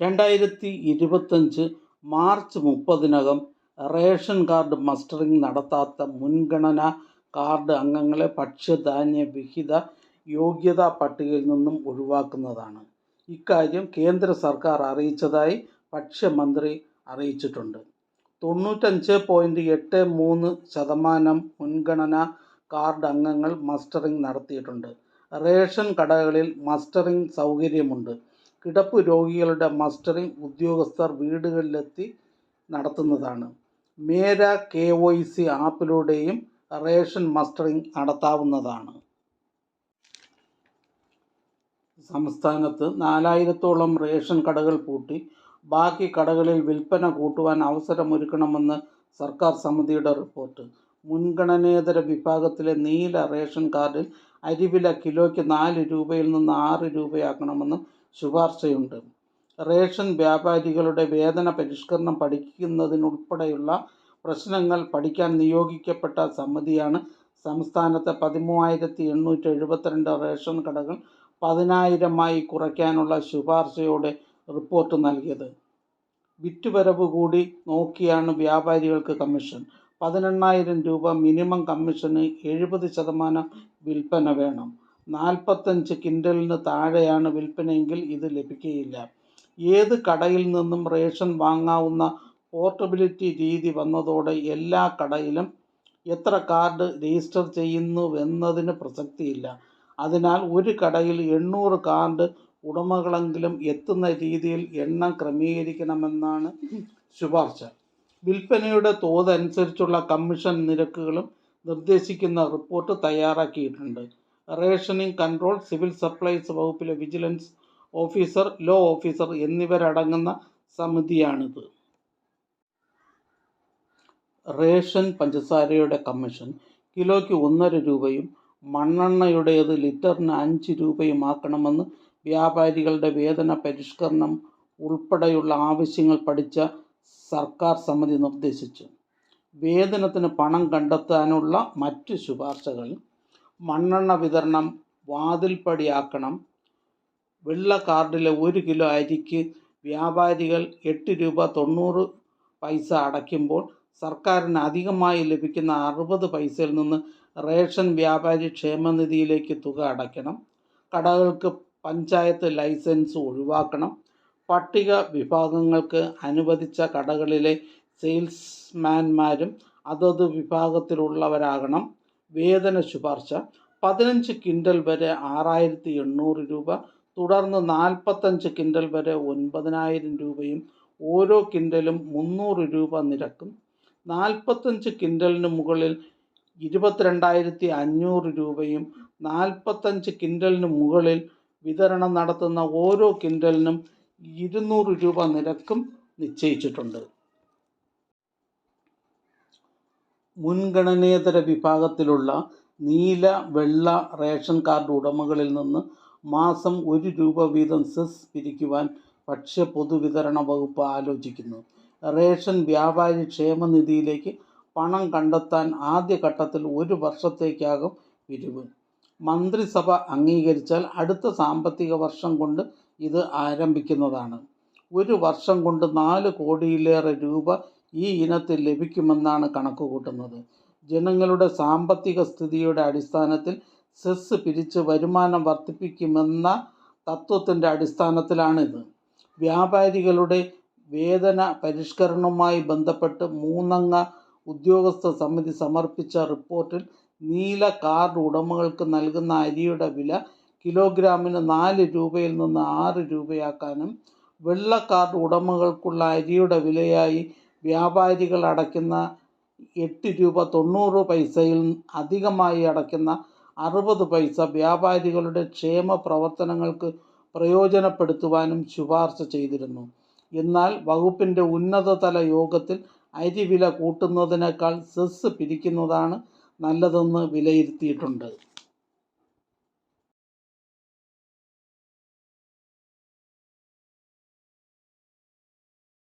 രണ്ടായിരത്തി ഇരുപത്തഞ്ച് മാർച്ച് മുപ്പതിനകം റേഷൻ കാർഡ് മസ്റ്ററിംഗ് നടത്താത്ത മുൻഗണനാ കാർഡ് അംഗങ്ങളെ ഭക്ഷ്യധാന്യ വിഹിത യോഗ്യതാ പട്ടികയിൽ നിന്നും ഒഴിവാക്കുന്നതാണ്. ഇക്കാര്യം കേന്ദ്ര സർക്കാർ അറിയിച്ചതായി ഭക്ഷ്യമന്ത്രി അറിയിച്ചിട്ടുണ്ട്. തൊണ്ണൂറ്റഞ്ച് പോയിന്റ് എട്ട് മൂന്ന് ശതമാനം മുൻഗണനാ കാർഡ് അംഗങ്ങൾ മസ്റ്ററിംഗ് നടത്തിയിട്ടുണ്ട്. റേഷൻ കടകളിൽ മസ്റ്ററിംഗ് സൗകര്യമുണ്ട്. കിടപ്പ് രോഗികളുടെ മസ്റ്ററിംഗ് ഉദ്യോഗസ്ഥർ വീടുകളിലെത്തി നടത്തുന്നതാണ്. മേര കെ വൈ സി ആപ്പിലൂടെയും റേഷൻ മസ്റ്ററിംഗ് നടത്താവുന്നതാണ്. സംസ്ഥാനത്ത് നാലായിരത്തോളം റേഷൻ കടകൾ പൂട്ടി. ബാക്കി കടകളിൽ വിൽപ്പന കൂട്ടുവാൻ അവസരമൊരുക്കണമെന്ന് സർക്കാർ സമിതിയുടെ റിപ്പോർട്ട്. മുൻഗണനേതര വിഭാഗത്തിലെ നീല റേഷൻ കാർഡിൽ അരിവില കിലോയ്ക്ക് നാല് രൂപയിൽ നിന്ന് ആറ് രൂപയാക്കണമെന്നും ശുപാർശയുണ്ട്. റേഷൻ വ്യാപാരികളുടെ വേതന പരിഷ്കരണം പഠിക്കുന്നതിനുൾപ്പെടെയുള്ള പ്രശ്നങ്ങൾ പഠിക്കാൻ നിയോഗിക്കപ്പെട്ട സമിതിയാണ് സംസ്ഥാനത്തെ പതിമൂവായിരത്തി എണ്ണൂറ്റി എഴുപത്തിരണ്ട് റേഷൻ കടകൾ പതിനായിരമായി കുറയ്ക്കാനുള്ള ശുപാർശയോടെ റിപ്പോർട്ട് നൽകിയത്. വിറ്റുവരവ് കൂടി നോക്കിയാണ് വ്യാപാരികൾക്ക് കമ്മീഷൻ. പതിനെണ്ണായിരം രൂപ മിനിമം കമ്മീഷന് എഴുപത് ശതമാനം വിൽപ്പന വേണം. നാൽപ്പത്തഞ്ച് കിൻഡലിന് താഴെയാണ് വിൽപ്പനയെങ്കിൽ ഇത് ലഭിക്കുകയില്ല. ഏത് കടയിൽ നിന്നും റേഷൻ വാങ്ങാവുന്ന പോർട്ടബിലിറ്റി രീതി വന്നതോടെ എല്ലാ കടയിലും എത്ര കാർഡ് രജിസ്റ്റർ ചെയ്യുന്നുവെന്നതിന് പ്രസക്തിയില്ല. അതിനാൽ ഒരു കടയിൽ എണ്ണൂറ് കാർഡ് ഉടമകളെങ്കിലും എത്തുന്ന രീതിയിൽ എണ്ണം ക്രമീകരിക്കണമെന്നാണ് ശുപാർശ. വിൽപ്പനയുടെ തോതനുസരിച്ചുള്ള കമ്മീഷൻ നിരക്കുകളും നിർദ്ദേശിക്കുന്ന റിപ്പോർട്ട് തയ്യാറാക്കിയിട്ടുണ്ട്. റേഷനിംഗ് കൺട്രോൾ സിവിൽ സപ്ലൈസ് വകുപ്പിലെ വിജിലൻസ് ഓഫീസർ ലോ ഓഫീസർ എന്നിവരടങ്ങുന്ന സമിതിയാണിത്. റേഷൻ പഞ്ചസാരയുടെ കമ്മീഷൻ കിലോയ്ക്ക് ഒന്നര രൂപയും മണ്ണെണ്ണയുടേത് ലിറ്ററിന് അഞ്ച് രൂപയുമാക്കണമെന്ന് വ്യാപാരികളുടെ വേതന പരിഷ്കരണം ഉൾപ്പെടെയുള്ള ആവശ്യങ്ങൾ പഠിച്ച സർക്കാർ സമിതി നിർദ്ദേശിച്ചു. വേതനത്തിന് പണം കണ്ടെത്താനുള്ള മറ്റ് ശുപാർശകൾ മണ്ണെണ്ണ വിതരണം വാതിൽപ്പടിയാക്കണം വെള്ള കാർഡിലെ ഒരു കിലോ അരിക്ക് വ്യാപാരികൾ എട്ട് രൂപ തൊണ്ണൂറ് പൈസ അടയ്ക്കുമ്പോൾ സർക്കാരിന് അധികമായി ലഭിക്കുന്ന അറുപത് പൈസയിൽ നിന്ന് റേഷൻ വ്യാപാരി ക്ഷേമനിധിയിലേക്ക് തുക അടയ്ക്കണം. കടകൾക്ക് പഞ്ചായത്ത് ലൈസൻസ് ഒഴിവാക്കണം. പട്ടിക വിഭാഗങ്ങൾക്ക് അനുവദിച്ച കടകളിലെ സെയിൽസ്മാൻമാരും അതത് വിഭാഗത്തിലുള്ളവരാകണം. വേതന ശുപാർശ പതിനഞ്ച് കിൻഡൽ വരെ ആറായിരത്തി എണ്ണൂറ് രൂപ തുടർന്ന് നാൽപ്പത്തഞ്ച് കിൻഡൽ വരെ ഒൻപതിനായിരം രൂപയും ഓരോ കിൻഡലും മുന്നൂറ് രൂപ നിരക്കും. നാൽപ്പത്തഞ്ച് കിൻഡലിന് മുകളിൽ ഇരുപത്തിരണ്ടായിരത്തി അഞ്ഞൂറ് രൂപയും നാൽപ്പത്തഞ്ച് കിൻഡലിന് മുകളിൽ വിതരണം നടത്തുന്ന ഓരോ കിൻഡലിനും ഇരുന്നൂറ് രൂപ നിരക്കും നിശ്ചയിച്ചിട്ടുണ്ട്. മുൻഗണനേതര വിഭാഗത്തിലുള്ള നീല വെള്ള റേഷൻ കാർഡ് ഉടമകളിൽ നിന്ന് മാസം ഒരു രൂപ വീതം സെസ് പിരിക്കുവാൻ ഭക്ഷ്യ പൊതുവിതരണ വകുപ്പ് ആലോചിക്കുന്നു. റേഷൻ വ്യാപാരി ക്ഷേമനിധിയിലേക്ക് പണം കണ്ടെത്താൻ ആദ്യഘട്ടത്തിൽ ഒരു വർഷത്തേക്കാകും പിരിവ്. മന്ത്രിസഭ അംഗീകരിച്ചാൽ അടുത്ത സാമ്പത്തിക വർഷം കൊണ്ട് ഇത് ആരംഭിക്കുന്നതാണ്. ഒരു വർഷം കൊണ്ട് നാല് കോടിയിലേറെ രൂപ ഈ ഇനത്തിൽ ലഭിക്കുമെന്നാണ് കണക്കുകൂട്ടുന്നത്. ജനങ്ങളുടെ സാമ്പത്തിക സ്ഥിതിയുടെ അടിസ്ഥാനത്തിൽ സെസ് പിരിച്ച് വരുമാനം വർദ്ധിപ്പിക്കുമെന്ന തത്വത്തിന്റെ അടിസ്ഥാനത്തിലാണിത്. വ്യാപാരികളുടെ വേതന പരിഷ്കരണവുമായി ബന്ധപ്പെട്ട് മൂന്നംഗ ഉദ്യോഗസ്ഥ സമിതി സമർപ്പിച്ച റിപ്പോർട്ടിൽ നീല കാർഡ് ഉടമകൾക്ക് നൽകുന്ന അരിയുടെ വില കിലോഗ്രാമിന് നാല് രൂപയിൽ നിന്ന് ആറ് രൂപയാക്കാനും വെള്ള കാർഡ് ഉടമകൾക്കുള്ള അരിയുടെ വിലയായി വ്യാപാരികൾ അടയ്ക്കുന്ന എട്ട് രൂപ തൊണ്ണൂറ് പൈസയിൽ അധികമായി അടയ്ക്കുന്ന അറുപത് പൈസ വ്യാപാരികളുടെ ക്ഷേമ പ്രവർത്തനങ്ങൾക്ക് പ്രയോജനപ്പെടുത്തുവാനും ശുപാർശ ചെയ്തിരുന്നു. എന്നാൽ വകുപ്പിന്റെ ഉന്നതതല യോഗത്തിൽ അരി വില കൂട്ടുന്നതിനേക്കാൾ സെസ് പിരിക്കുന്നതാണ് നല്ലതെന്ന് വിലയിരുത്തിയിട്ടുണ്ട്.